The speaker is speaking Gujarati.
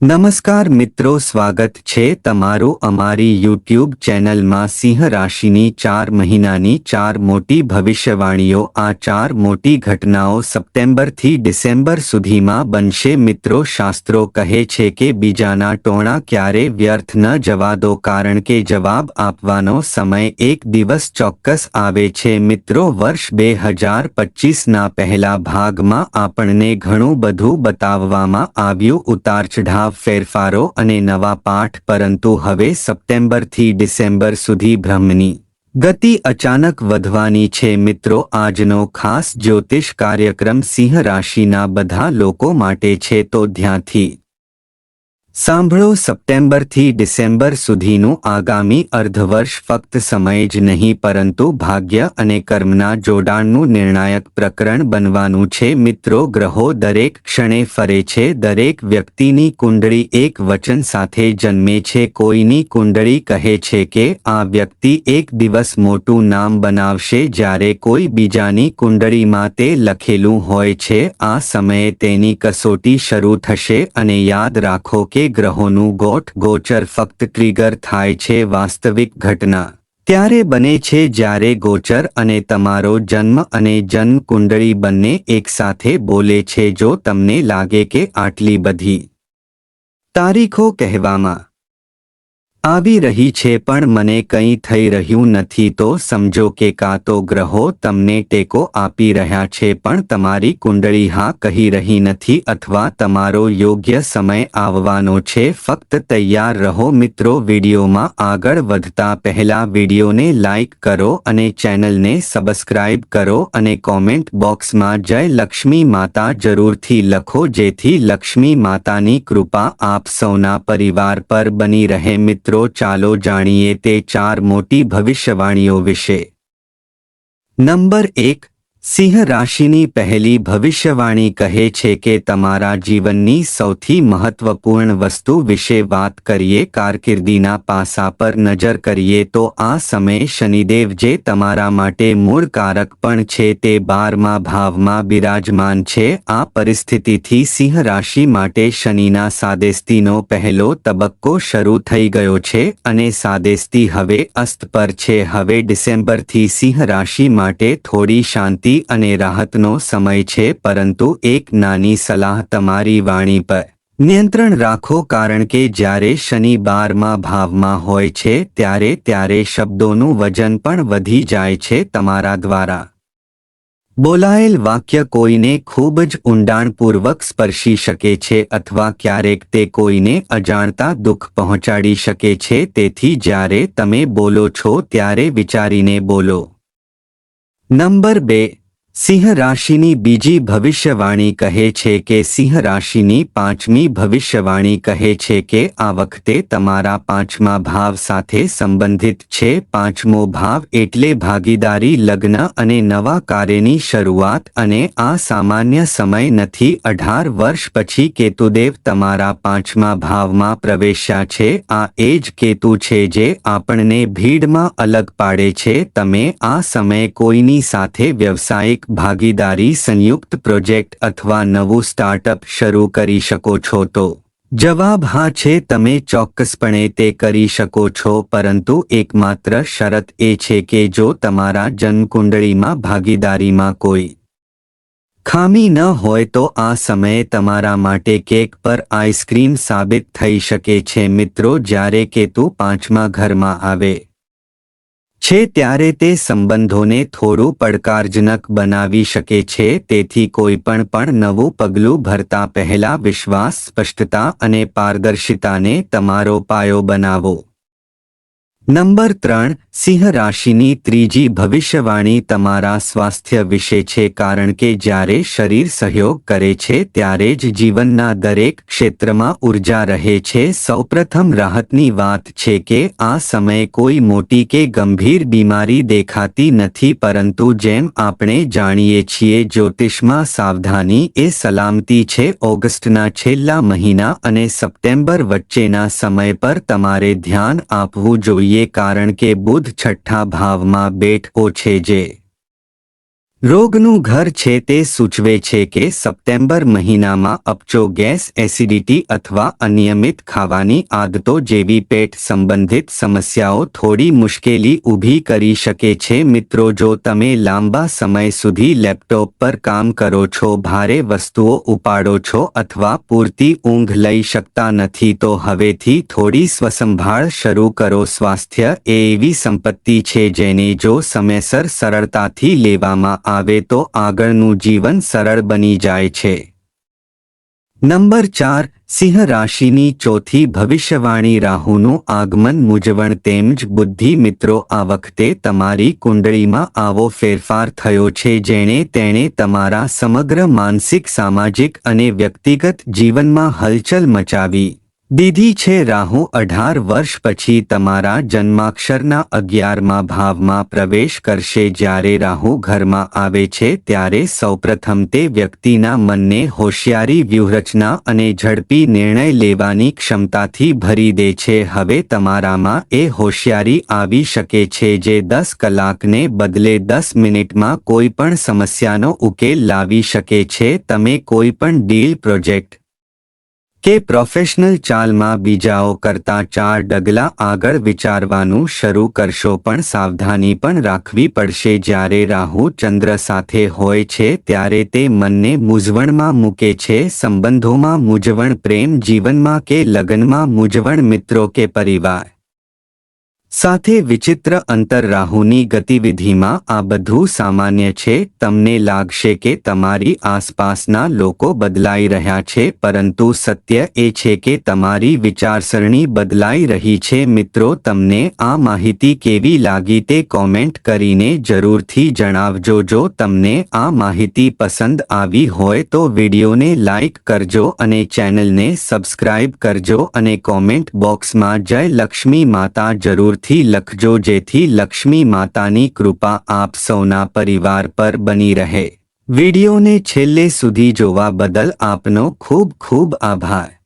નમસ્કાર મિત્રો, સ્વાગત છે તમારું અમારી યુટ્યુબ ચેનલમાં સિંહ રાશિની ચાર મહિનાની ચાર મોટી ભવિષ્યવાણીઓ. આ ચાર મોટી ઘટનાઓ સપ્ટેમ્બરથી ડિસેમ્બર સુધીમાં બનશે. મિત્રો, શાસ્ત્રો કહે છે કે બીજાના ટોણા ક્યારે વ્યર્થ ન જવા દો કારણ કે જવાબ આપવાનો સમય એક દિવસ ચોક્કસ આવે છે. મિત્રો, વર્ષ બે હજાર પચીસના પહેલા ભાગમાં આપણને ઘણું બધું બતાવવામાં આવ્યું. ઉતાર ચઢાવ ફેરફારો અને નવા પાઠ, પરંતુ હવે સપ્ટેમ્બરથી ડિસેમ્બર સુધી બ્રહ્મની ગતિ અચાનક વધવાની છે. મિત્રો, આજનો ખાસ જ્યોતિષ કાર્યક્રમ સિંહ રાશિના બધા લોકો માટે છે, તો ધ્યાનથી સાંભળો, સપ્ટેમ્બરથી ડિસેમ્બર સુધીનું આગામી અર્ધવર્ષ ફક્ત સમય જ નહીં, પરંતુ ભાગ્ય અને કર્મના જોડાણનું નિર્ણાયક પ્રકરણ બનવાનું છે. મિત્રો, ગ્રહો દરેક ક્ષણે ફરે છે. દરેક વ્યક્તિની કુંડળી એક વચન સાથે જન્મે છે. કોઈની કુંડળી કહે છે કે, આ વ્યક્તિ એક દિવસ મોટું નામ બનાવશે જ્યારે કોઈ બીજાની કુંડળીમાં તે લખેલું હોય છે. આ સમયે તેની કસોટી શરૂ થશે અને યાદ રાખો કે ગ્રહોનું ગોઠ ગોચર ફક્ત ટ્રિગર થાય છે વાસ્તવિક ઘટના. ત્યારે બને છે જ્યારે ગોચર અને તમારો જન્મ અને જન્મ કુંડળી બંને એકસાથે બોલે છે જો તમને લાગે કે આટલી બધી તારીખો કહેવામાં આવી રહી છે પણ મને કંઈ થઈ રહ્યું નથી તો સમજો કે કાં તો ગ્રહો તમને ટેકો આપી રહ્યા છે પણ તમારી કુંડળી હા કહી રહી નથી અથવા તમારો યોગ્ય સમય આવવાનો છે. ફક્ત તૈયાર રહો મિત્રો વિડીયોમાં આગળ વધતા પહેલા વિડીયોને લાઇક કરો અને ચેનલને સબસ્ક્રાઇબ કરો અને કોમેન્ટ બોક્સમાં જય લક્ષ્મી માતા જરૂરથી લખો જેથી લક્ષ્મી માતાની કૃપા આપ સૌના પરિવાર પર બની રહે મિત્રો. મિત્રો ચાલો જાણીએ તે ચાર મોટી ભવિષ્યવાણીઓ વિશે. નંબર એક સિંહ રાશિની પહેલી ભવિષ્યવાણી કહે છે કે તમારા જીવનની સૌથી મહત્વપૂર્ણ વસ્તુ વિશે વાત કરીએ કારકિર્દીના પાસા પર નજર કરીએ તો આ સમયે શનિદેવ જે તમારા માટે મૂળ કારક પણ છે તે બારમા ભાવમાં બિરાજમાન છે. આ પરિસ્થિતિથી સિંહ રાશિ માટે શનિના સાદેસ્તીનો પહેલો તબક્કો શરૂ થઈ ગયો છે અને સાદેસ્તી હવે અસ્ત પર છે. હવે ડિસેમ્બરથી સિંહ રાશિ માટે થોડી શાંતિ અને રાહતનો સમય છે, પરંતુ એક નાની સલાહ તમારી વાણી પર. નિયંત્રણ રાખો, કારણ કે જ્યારે શનિ બારમાં ભાવમાં હોય છે, ત્યારે ત્યારે શબ્દોનું વજન પણ વધી જાય છે તમારા દ્વારા. બોલાયેલ વાક્ય કોઈને ખૂબ જ ઊંડાણપૂર્વક સ્પર્શી શકે છે અથવા ક્યારેક તે કોઈને અજાણતા દુઃખ પહોંચાડી શકે છે, તેથી જ્યારે તમે બોલો છો ત્યારે વિચારીને બોલો. નંબર બે. સિંહ રાશિની બીજી ભવિષ્યવાણી કહે છે કે સિંહ રાશિની પાંચમી ભવિષ્યવાણી કહે છે કે આ વખતે તમારા પાંચમા ભાવ સાથે સંબંધિત છે. પાંચમો ભાવ એટલે ભાગીદારી, લગ્ન અને નવા કાર્યની શરૂઆત અને આ સામાન્ય સમય નથી. અઢાર વર્ષ પછી કેતુદેવ તમારા પાંચમા ભાવમાં પ્રવેશ્યા છે. આ એ જ કેતુ છે જે આપણને ભીડમાં અલગ પાડે છે. તમે આ સમયે કોઈની સાથે વ્યવસાયિક ભાગીદારી સંયુક્ત પ્રોજેક્ટ અથવા નવું સ્ટાર્ટઅપ શરૂ કરી શકો છો તો. જવાબ હા છે, તમે ચોક્કસપણે તે કરી શકો છો, પરંતુ એકમાત્ર શરત એ છે કે જો તમારા જન્મકુંડળીમાં ભાગીદારીમાં કોઈ ખામી ન હોય તો આ સમયે તમારા માટે કેક પર આઈસ્ક્રીમ સાબિત થઈ શકે છે. મિત્રો, જ્યારે કેતુ પાંચમા ઘરમાં આવે છે ત્યારે તે સંબંધોને થોડું પડકારજનક બનાવી શકે છે, તેથી કોઈપણ પણ નવું પગલું ભરતા પહેલા વિશ્વાસ, સ્પષ્ટતા અને પારદર્શિતાને તમારો પાયો બનાવો. નંબર ત્રણ, સિંહ રાશિની ત્રીજી ભવિષ્યવાણી તમારા સ્વાસ્થ્ય વિશે છે કારણ કે જ્યારે શરીર સહયોગ કરે છે ત્યારે જ જીવનના દરેક ક્ષેત્રમાં ઊર્જા રહે છે. સૌપ્રથમ રાહતની વાત છે કે આ સમયે કોઈ મોટી કે ગંભીર બીમારી દેખાતી નથી પરંતુ જેમ આપણે જાણીએ છીએ જ્યોતિષમાં સાવધાની એ સલામતી છે. ઓગસ્ટના છેલ્લા મહિના અને સપ્ટેમ્બર વચ્ચેના સમય પર તમારે ધ્યાન આપવું જોઈએ. કારણ કે બુધ છઠ્ઠા ભાવમાં બેઠો છે જે રોગનું ઘર છે તે સૂચવે છે કે સપ્ટેમ્બર મહિનામાં અપચો ગેસ એસિડિટી અથવા અનિયમિત ખાવાની આદતો જેવી પેટ સંબંધિત સમસ્યાઓ થોડી મુશ્કેલી ઊભી કરી શકે છે. મિત્રો, જો તમે લાંબા સમય સુધી લેપટોપ પર કામ કરો છો, ભારે વસ્તુઓ ઉપાડો છો અથવા પૂરતી ઊંઘ લઈ શકતા નથી, તો હવેથી થોડી સ્વસંભાળ શરૂ કરો. સ્વાસ્થ્ય એ એવી સંપત્તિ છે જેને જો સમયસર સરળતાથી લેવામાં આવે તો આગળનું જીવન સરળ બની જાય છે. નંબર ચાર, સિંહ રાશિની ચોથી ભવિષ્યવાણી રાહુનું આગમન મૂંઝવણ તેમજ બુદ્ધિ મિત્રો આ વખતે તમારી કુંડળીમાં આવો ફેરફાર થયો છે જેણે તેણે તમારા સમગ્ર માનસિક, સામાજિક અને વ્યક્તિગત જીવનમાં હલચલ મચાવી. દીધી છે રાહુ અઢાર વર્ષ પછી તમારા જન્માક્ષરના અગિયારમા ભાવમાં પ્રવેશ કરશે. જ્યારે રાહુ ઘરમાં આવે છે, ત્યારે સૌપ્રથમ તે વ્યક્તિના મનને હોશિયારી વ્યૂહરચના અને ઝડપી નિર્ણય લેવાની ક્ષમતાથી ભરી દે છે. હવે તમારામાં એ હોશિયારી આવી શકે છે જે દસ કલાકને બદલે દસ મિનિટમાં કોઈ પણ સમસ્યાનો ઉકેલ લાવી શકે છે. તમે કોઈ પણ ડીલ પ્રોજેક્ટ કે પ્રોફેશનલ ચાલમાં બીજાઓ કરતા ચાર ડગલા આગળ વિચારવાનું શરૂ કરશો પણ સાવધાની પણ રાખવી પડશે. જ્યારે રાહુ ચંદ્ર સાથે હોય છે, ત્યારે તે મનને મૂંઝવણમાં મૂકે છે. સંબંધોમાં મૂંઝવણ પ્રેમ જીવનમાં કે લગ્નમાં મૂંઝવણ મિત્રો કે પરિવાર? સાથે વિચિત્ર અંતર રાહુની ગતિવિધિમાં આ બધું સામાન્ય છે, તમને લાગશે કે તમારી આસપાસના લોકો બદલાઈ રહ્યા છે, પરંતુ સત્ય એ છે કે તમારી વિચારસરણી બદલાઈ રહી છે. મિત્રો, તમને આ માહિતી કેવી લાગી તે કોમેન્ટ કરીને જરૂરથી જણાવજો. જો તમને આ માહિતી પસંદ આવી હોય તો વિડીયોને લાઇક કરજો અને ચેનલને સબસ્ક્રાઇબ કરજો અને કોમેન્ટ બોક્સમાં જય લક્ષ્મી માતા જરૂર જરૂરથી લખજો જેથી લક્ષ્મી માતાની કૃપા આપ સૌના પરિવાર પર બની રહે. વિડીયોને છેલ્લે સુધી જોવા બદલ આપનો ખૂબ ખૂબ આભાર.